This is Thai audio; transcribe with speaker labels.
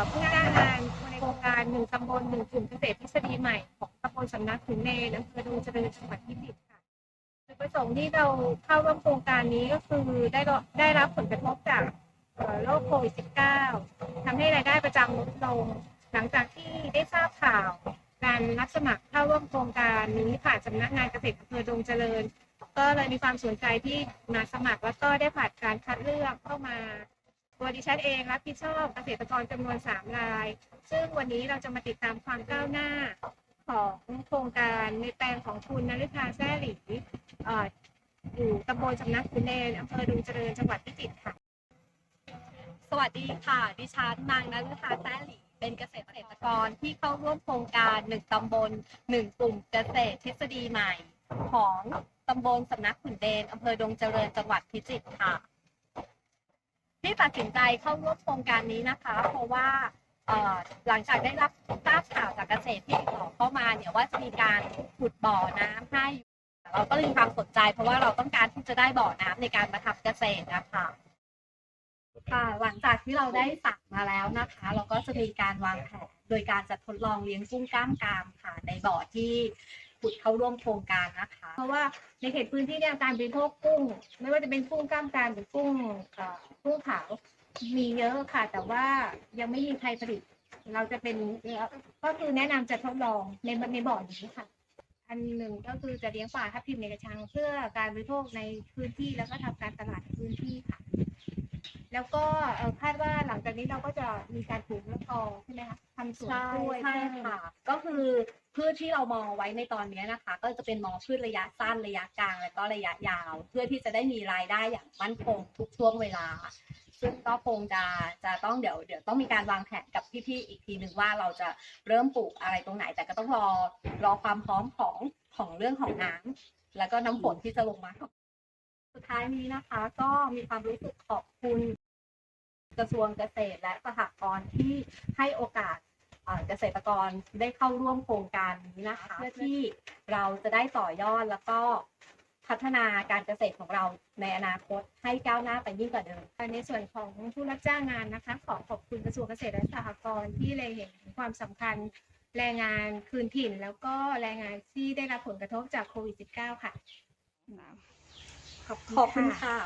Speaker 1: อ่อผู้จ้างงานในโครงการหนึ่งตำบลหนึ่งกลุ่มเกษตรทฤษฎีใหม่ของตำบลสำนักขุนเนรอำเภอดงเจริญจังหวัดพิจิตรค่ะจุดประสงค์ที่เราเข้าร่วมโครงการนี้ก็คือได้รับได้รับผลกระทบจากโรคโควิด -19 ทำให้รายได้ประจำลดลง หลังจากที่ได้ทราบข่าวการรับสมัครเข้าร่วมโครงการนี้ผ่านสำนักงานเกษตรอำเภอดงเจริญ ก็เลยมีความสนใจที่มาสมัครแล้วก็ได้ผ่านการคัดเลือกเข้ามา ตัวดิฉันเองรับผิดชอบเกษตรกรจำนวน 3 ราย ซึ่งวันนี้เราจะมาติดตามความก้าวหน้าของโครงการในแปลงของคุณนฤธาแซ่หลีอยู่ตำบลสำนักคุณเนรอำเภอดงเจริญจังหวัดพิจิตรค่ะ
Speaker 2: สวัสดีค่ะ ดิฉันนางนัทธาแซ่หลีเป็นเกษตรกรที่เข้าร่วมโครงการหนึ่งตำบลหนึ่งกลุ่มเกษตรทฤษฎีใหม่ ของตำบลสำนักขุนเดนอำเภอดงเจริญจังหวัดพิจิตรค่ะ ที่ตัดสินใจเข้าร่วมโครงการนี้นะคะ เพราะว่าหลังจากได้รับทราบข่าวจากเกษตรที่ติดต่อเข้ามาเนี่ยว่าจะมีการขุดบ่อน้ำให้เราก็เลยมีความสนใจ เพราะว่าเราต้องการที่จะได้บ่อน้ำในการมาทำเกษตรนะคะค่ะหลังจากที่เราได้สั่งมาแล้วนะคะ เราก็จะมีการวางแผนโดยการจะทดลองเลี้ยงกุ้งกล้ามกรามค่ะในบ่อที่ ขุดเข้าร่วมโครงการนะคะ
Speaker 1: เพราะว่าในเขตพื้นที่เนี่ยการบริโภคกุ้ง ไม่ว่าจะเป็นกุ้งกล้ามกรามหรือกุ้งเอ่อกุ้งขาวมีเยอะค่ะ แต่ว่ายังไม่มีใครผลิต เราจะเป็นก็คือแนะนำจะทดลองในในบ่อนี้ค่ะ อันหนึ่งก็คือจะเลี้ยงปลาทับทิมในกระชัง เพื่อการบริโภคในพื้นที่แล้วก็ทำการตลาดในพื้นที่ค่ะ แล้วก็เอ่อคาดว่าหลังจากนี้เราก็จะมีการปลูกมะกอกใช่ไหมคะทำสวน
Speaker 2: ใช่
Speaker 1: กล้วย
Speaker 2: ใช่
Speaker 1: เพิ่ม
Speaker 2: ค่ะ ก็คือพืชที่เรามองไว้ในตอนนี้นะคะ ก็จะเป็นมองพืชระยะสั้นระยะกลาง และก็ระยะยาว เพื่อที่จะได้มีรายได้อย่างมั่นคงทุกช่วงเวลา ซึ่งก็คงจะจะต้องเดี๋ยวเดี๋ยวต้องมีการวางแผนกับพี่ๆอีกทีหนึ่งว่าเราจะเริ่มปลูกอะไรตรงไหน แต่ก็ต้องรอรอความพร้อมของของเรื่องของน้ำแล้วก็น้ำฝนที่จะลงมาสุดท้ายนี้นะคะ ก็มีความรู้สึกขอบคุณกระทรวงเกษตรและสหกรณ์ที่ให้โอกาส เอ่อเกษตรกรได้เข้าร่วมโครงการนี้นะคะเพื่อที่เราจะได้ต่อยอดแล้วก็พัฒนาการเกษตรของเราในอนาคตให้ก้าวหน้าไปยิ่งกว่าเดิม
Speaker 1: ในส่วนของผู้รับจ้างงานนะคะ ขอขอบคุณกระทรวงเกษตรและสหกรณ์ที่เลยเห็นถึงความสำคัญแรงงานคืนถิ่น แล้วก็แรงงานที่ได้รับผลกระทบจากโควิด -19 ค่ะ
Speaker 2: ขอบคุณค่ะ